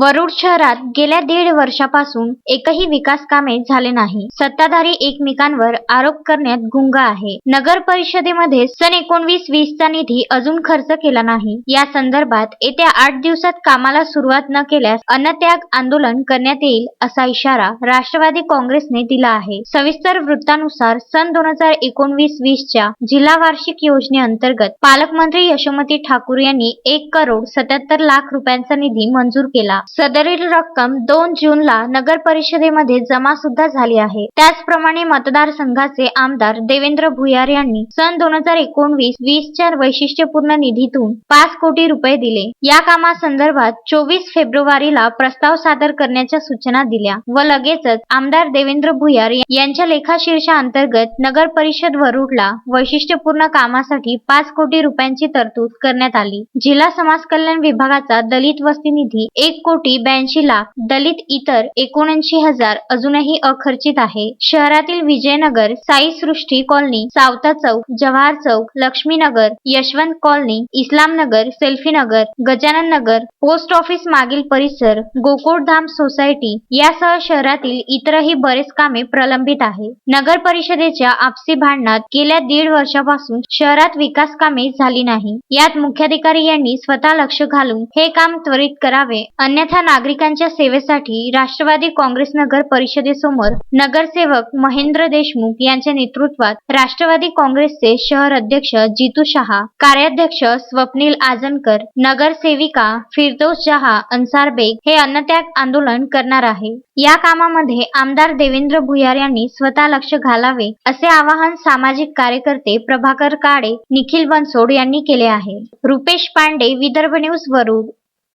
वरुड शहरात गेल्या दीड वर्षापासून एकही विकास कामे झाले नाही. सत्ताधारी एकमेकांवर आरोप करण्यात गुंग आहे. नगर परिषदेमध्ये सन एकोणवीस वीस चा निधी अजून खर्च केला नाही. या संदर्भात येत्या आठ दिवसात कामाला सुरुवात न केल्यास अन्नत्याग आंदोलन करण्यात येईल असा इशारा राष्ट्रवादी काँग्रेसने दिला आहे. सविस्तर वृत्तानुसार सन दोन हजार एकोणवीस वीसच्या जिल्हा वार्षिक योजनेअंतर्गत पालकमंत्री यशोमती ठाकूर यांनी एक करोड सत्याहत्तर लाख रुपयांचा निधी मंजूर केला. सदरील रक्कम दोन जूनला नगर परिषदेमध्ये जमा सुद्धा झाली आहे. त्याचप्रमाणे मतदारसंघाचे आमदार देवेंद्र भुयार यांनी सन दोन हजार एकोणवीस वीसच्या वैशिष्ट्यपूर्ण निधीतून पाच कोटी रुपये दिले. या कामासंदर्भात चोवीस फेब्रुवारीला प्रस्ताव सादर करण्याच्या सूचना दिल्या व लगेचच आमदार देवेंद्र भुयार यांच्या लेखाशीर्षा अंतर्गत नगर परिषद वरुडला वैशिष्ट्यपूर्ण कामासाठी पाच कोटी रुपयांची तरतूद करण्यात आली. जिल्हा समाज कल्याण विभागाचा दलित वस्ती निधी एक कोटी ब्याऐंशी लाख दलित इतर एकोणऐंशी हजार अजूनही अखर्चित आहे. शहरातील Vijaynagar Sai Srishti colony Savata Chowk Jawahar Chowk Laxminagar Yashwant colony Islamnagar Selfinagar Gajanan Nagar post office मागील परिसर गोकुळधाम सोसायटी यासह शहरातील इतरही बरेच कामे प्रलंबित आहे. नगर परिषदेच्या आपसी भांडणात गेल्या दीड वर्षापासून शहरात विकास कामे झाली नाही. यात मुख्याधिकारी यांनी स्वतः लक्ष घालून हे काम त्वरित करावे अन्यथा नागरिकांच्या सेवेसाठी राष्ट्रवादी काँग्रेस नगर परिषदेसमोर नगरसेवक महेंद्र देशमुख यांच्या नेतृत्वात राष्ट्रवादी काँग्रेसचे शहर अध्यक्ष जितू शहा कार्याध्यक्ष स्वप्नील आजनकर नगरसेविका फिरदौस जहा अन्सार बेग हे अन्नत्याग आंदोलन करणार आहे. या कामामध्ये आमदार देवेंद्र भुयार यांनी स्वतः लक्ष घालावे असे आवाहन सामाजिक कार्यकर्ते प्रभाकर काळे निखिल बनसोड यांनी केले आहे. रुपेश पांडे विदर्भ न्यूज वरुड.